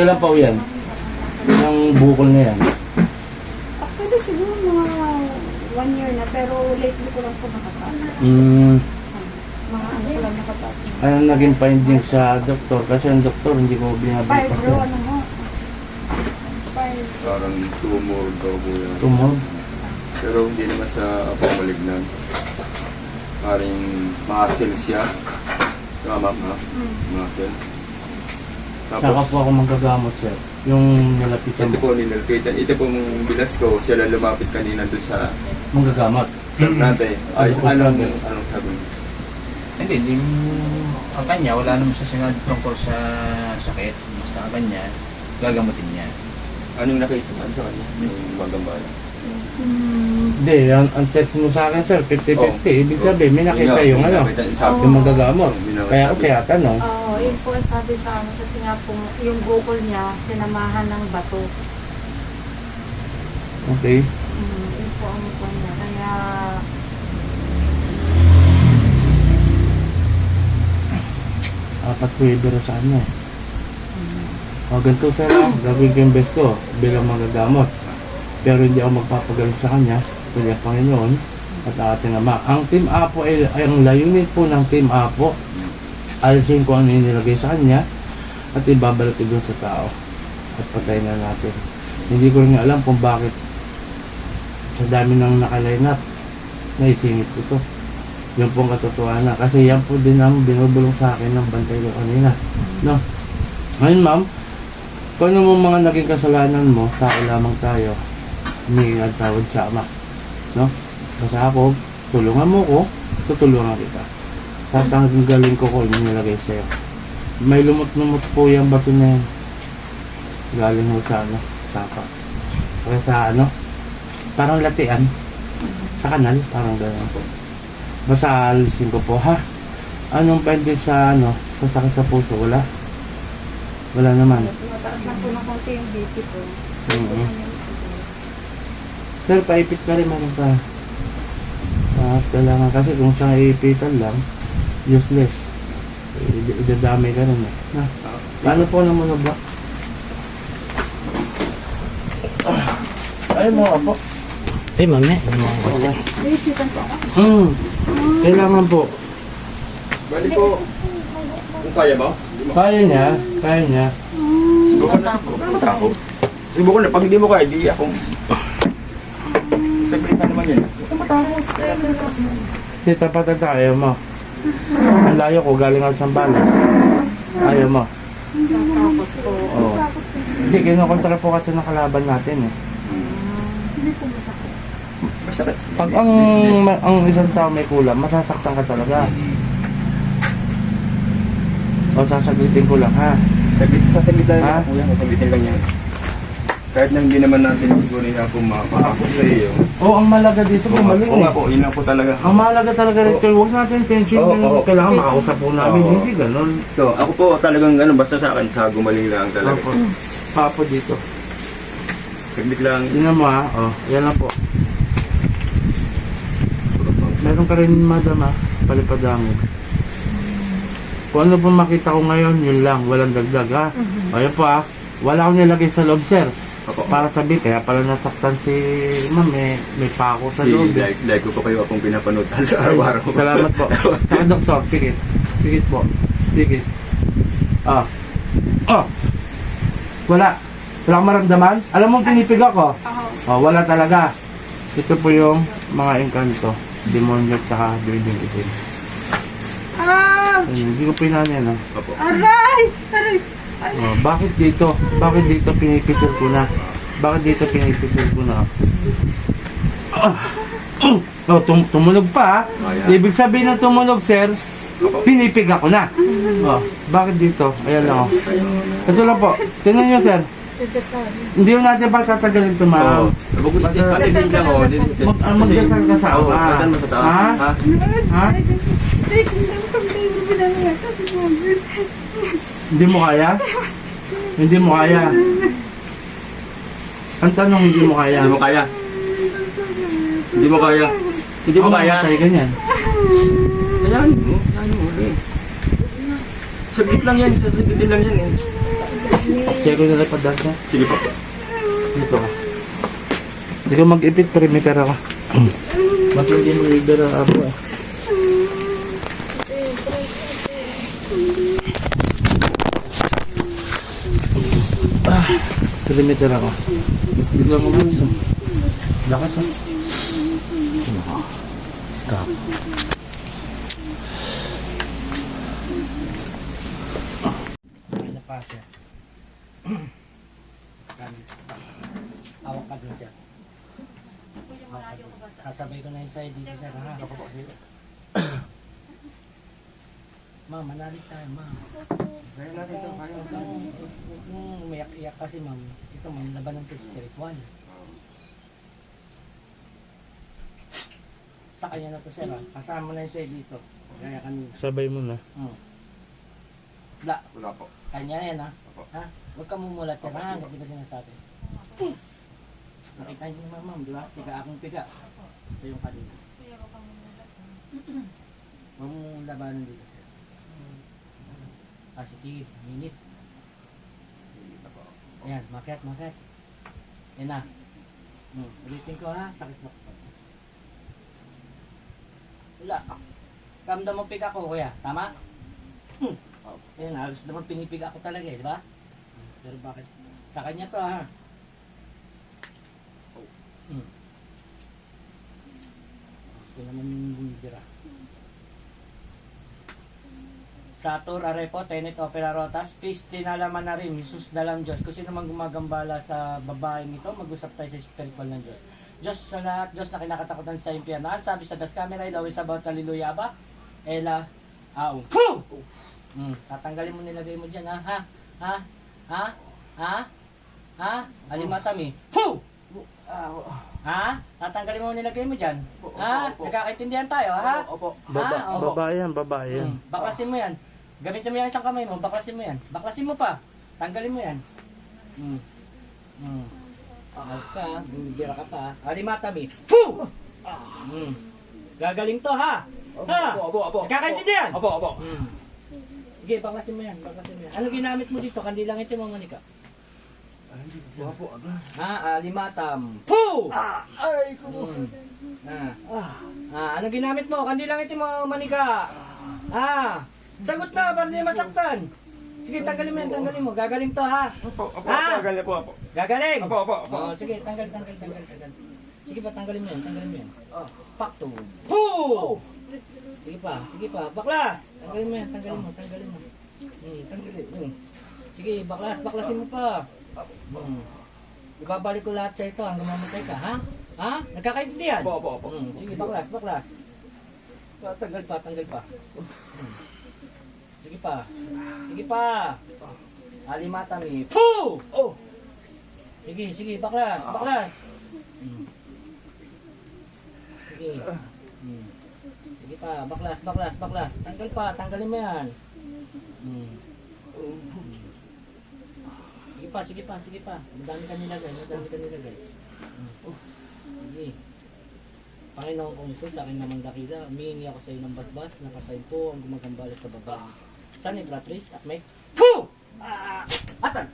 Kailan pa yan? Yung bukol na yan. Actually, siguro mga one year na, pero lately ko lang po nakapasok. Hmm, Mga ano ko lang nakapasok. ano naging finding sa doktor? Kasi ang doktor hindi ko Fibro, binabipas. ano mo? Fibro. Parang tumor daw po yan. Tumor. Pero hindi naman sa apamalignan. Parang muscle siya. Tama ma? Mm. Muscle. Saka po ako magagamot, sir. Yung nilapitan ito mo. po nilalapitan. Ito po mong bilas ko. Siya lang lumapit kanina doon sa Manggagamot. shop natin. Ay, Ano po anong, sabi? anong sabi mo? Hindi, hindi ang kanya, wala naman siya sinabi tungkol sa sakit. Basta ang kanya, gagamutin niya. Anong nakita mo sa kanya? Yung magambala. Hindi, ang, ang text mo sa akin, sir, 50-50. Oh. Ibig sabihin, may nakita yung ano, yung. Oh, may Kaya ako kaya tanong. Oo, yun po ang sabi sa ano kasi nga po, yung bukol niya, sinamahan ng bato. Okay. Mm, yun po ang po niya. Kaya, Apat ko ibiro sa ano eh. O ganito sir, ah, gagawin ko yung best ko bilang magagamot. Pero hindi ako magpapagaling sa kanya, kundi ang Panginoon at ating Ama. Ang Team Apo ay, ay ang layunin po ng Team Apo. Alisin ko ano yung nilagay sa kanya at ibabalik ko dun sa tao. At patayin na natin. Hindi ko rin alam kung bakit sa dami ng nakaline up, naisingit ko to. Yun po ang katotohanan. Kasi yan po din ang binubulong sa akin ng bantay ko kanina. No? Ngayon ma'am, kung ano mga naging kasalanan mo, tao lamang tayo, humingi ng sa Ama. No? Kasi ako, tulungan mo ko, tutulungan kita. Tatanggalin ko ko yung nilagay sa'yo. May lumot-lumot po yung bato na yan. Galing mo sa ano, sapa. Kaya sa ano, parang latian. Sa kanal, parang gano'n po. Basta alisin ko po, ha? Anong pwede sa ano, sa sakit sa puso? Wala? Wala naman. mataas lang po ng konti yung BP ko. Oo. Sir, paipit ka rin meron ka. Ah, kailangan kasi kung siya iipitan lang, useless. I- idadamay ka rin eh. Na, paano po naman ba? Ay mo apo. Eh, mami. Okay. Naisipan ko ako. Hmm. Kailangan po. Bali po, kung kaya ba? Kaya niya, kaya niya. Subukan na. Ako. Subukan na. Pag hindi mo kaya, di ako. Saglitan naman yan. Hindi tapat na ayaw mo. Ang layo ko, galing ako sa balas. Ayaw mo. Natakot po. Oo. Hindi, kinukontra po kasi ng kalaban natin eh. Hindi po masakit. Masakit. Pag ang ang isang tao may kulang, masasaktan ka talaga. O sasaglitin ko lang ha. Saglit, sasaglitan Ha? lang ako yan. Sasaglitin lang yan. Kahit na hindi naman natin siguro na ako makaako sa iyo. O ang malaga dito gumaling Oo eh. po, yun lang po talaga. Ang mahalaga talaga rito, huwag natin tension Oo, yung oo. kailangan makausap po namin. Oo. Hindi ganun. So, ako po talagang ano, basta sa akin, sa gumaling lang talaga. Papo, papo dito. Saglit lang. Tingnan mo ha. O, yan lang po. Meron ka rin madam ha. Palipadangin. Kung ano po makita ko ngayon, yun lang. Walang dagdag ha. O yan po ha. Wala akong nilagay sa loob sir. Para sabihin, kaya pala nasaktan si ma'am, may, may pako sa Si, loob. eh. like, like ko po kayo akong pinapanood sa araw-araw. Salamat po. Saka doktor, sige. Sige po. Sige. Ah. Oh. Wala. Wala kang maramdaman? Alam mo, pinipig ako. Ako. Oh, wala talaga. Ito po yung mga engkanto. Demonyo at saka building itim. Ah! Ayun, Hindi ko pinanyan, no? Opo. Aray! Aray! Oh, bakit dito? Bakit dito pinipisil ko na? Bakit dito pinipisil ko na? Ah. Oh, tum tumunog pa. ha? Ayan. Ibig sabihin ng tumunog, sir, pinipig ako na. Oh, bakit dito? Ayan lang. Oh. Ito lang po. Tingnan nyo, sir. Hindi mo natin pagtatagalin ito, Oo. ma'am. Pati din lang oh. ah, magdasal ka sa taas. Ha? Ha? Ha? Hindi mo kaya? Hindi mo kaya? Ang tanong, hindi mo kaya? Hindi mo kaya. Hindi mo kaya. Hindi mo Ako kaya. mamatay ganyan. Ayan mo. Ayan mo. eh. Saglit lang yan. Sasaglitin lang yan eh. Check ko na lang padas niya. Sige po. Dito ka. Hindi ko mag-ipit perimeter ako. Mas hindi mo abo eh. Ah, perimeter ako. Biglang umalis ah. Lakas ah. Stop. Pa siya. Awak ka dun siya. Kasabay ko na yung side dito sir ha. Ma'am, manalig tayo ma'am. Kaya natin ito. Kaya Huwag kang huwag kang umiyak-iyak kasi ma'am. Ito ma'am, labanan sa spiritual. Sa kanya na to sir ha. Kasama na yung side dito. Kaya kanina. Sabay mo na. Hmm. Wala. Wala po. Kanya yan ha. Opo. Ha? Huwag ka mumulat yan ha. Hindi ka sinasabi. Nakita niyo naman ma'am, di ba? Piga akong piga. Ito yung kanina. Huwag mong labanan dito sir. Positive, minute. Hindi na po. Ayan, market, market. Yan na. Hmm. Ulitin ko ha. Sakit na. Wala. Kamdam mo piga ko kuya. Tama? Hmm. Ayan, halos naman pinipiga ko talaga eh, di ba? Pero bakit? Sa kanya to ha. Hmm. Ito naman yung bumibira. Satur Arepo, Tenet Opera Rotas, please tinalaman na rin, Jesus dalam Diyos. Kung sino man gumagambala sa babaeng ito, mag-usap tayo sa spiritual ng Diyos. Diyos sa lahat, Diyos na kinakatakutan sa impyerno. Ang sabi sa Das Camera, it always about hallelujah ba? Ela. Poo! Hmm, tatanggalin mo nilagay mo dyan, ha? Ha? Ha? Ha? Ha? Ha? Alimatami. Poo! Ha? Tatanggalin mo nilagay mo dyan? Ha? Nagkakaintindihan tayo, ha? Opo. Baba, Ah, opo. babae yan, babae yan. Hmm, baklasin mo yan. Gamitin mo yan isang kamay mo, baklasin mo yan. Baklasin mo pa. Tanggalin mo yan. Hmm. Hmm. Ayos ka, bumibira ka pa. Alimata mi. Poo! Hmm. Gagaling to ha. Ha? Opo, opo, opo. Nagkakaintindihan? Opo, opo. Hmm. Sige, baklasin mo yan, baklasin mo yan. Ano ginamit mo dito? Kandilang itim mo manika. Opo. Ha, alimatam. Poo! Ay, Hmm. Ah. Ah, ano ginamit mo? Kandilang itim mo manika. Ah. Sagot na, para hindi masaktan. Sige, tanggalin mo yan, tanggalin mo. Gagaling to ha. Opo, opo, Ah! opo. Galing po, opo. Gagaling! Opo, opo, opo. Oh, sige, tanggal, tanggal, tanggal, tanggal. Sige pa, tanggalin mo yan, tanggalin mo yan. Pakto. Poo! Sige pa, sige pa. Baklas! Tanggalin mo yan, tanggalin mo, tanggalin mo. Hmm, tanggalin. Hmm. Sige, baklas, baklasin mo pa. Hmm. Ibabalik ko lahat sa ito hanggang mamatay ka, ha? Ha? Nagkakaintindihan? Opo, opo, opo. Hmm, sige, baklas, baklas. Tanggal pa, tanggal pa. Hmm. Sige pa. Sige pa. Alimata mi. Poo! Oh! Sige, sige, baklas, baklas. Hmm. Sige. Sige pa, baklas, baklas, baklas. Tanggal pa, tanggalin mo yan. Hmm. Sige pa, sige pa, sige pa. Madami ka nilagay, madami ka nilagay. Hmm. Sige. Panginoon kong Isus, sa akin naman dakila, humihingi ako sa iyo ng basbas, nakatayin po ang gumagambalat sa baba. Saan ni Bratris at may... Poo! Atan!